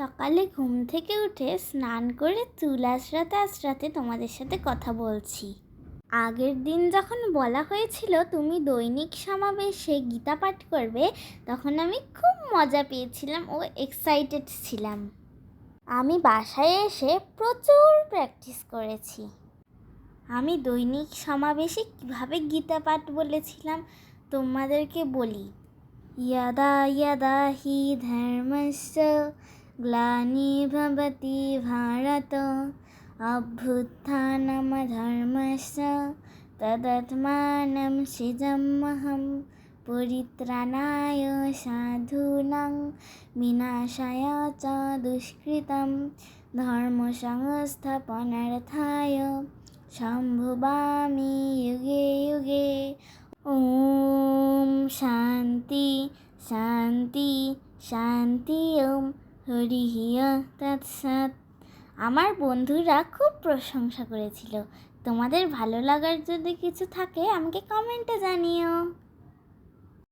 সকালে ঘুম থেকে উঠে স্নান করে চুল আশরাতে আশরাতে তোমাদের সাথে কথা বলছি। আগের দিন যখন বলা হয়েছিল তুমি দৈনিক সমাবেশে গীতা পাঠ করবে, তখন আমি খুব মজা পেয়েছিলাম ও এক্সাইটেড ছিলাম। আমি বাসায় এসে প্রচুর প্র্যাকটিস করেছি। আমি দৈনিক সমাবেশে কীভাবে গীতা পাঠ বলেছিলাম তোমাদেরকে বলি। ইয়াদা ইয়াদা হি ধর্মস্য ग्लानिर्भवति भारत अभ्युत्थानमधर्मस्य तदत्मानं सृजमहं परित्राणाय साधूनां विनाशाय च दुष्कृतं धर्मसंस्थापनार्थाय शम्भुवामि युगे युगे ॐ शान्ति शान्ति शान्ति ॐ হরিহিয় তৎসৎ আমার বন্ধুরা খুব প্রশংসা করেছিল। তোমাদের ভালো লাগার যদি কিছু থাকে, আমাকে কমেন্টে জানিও।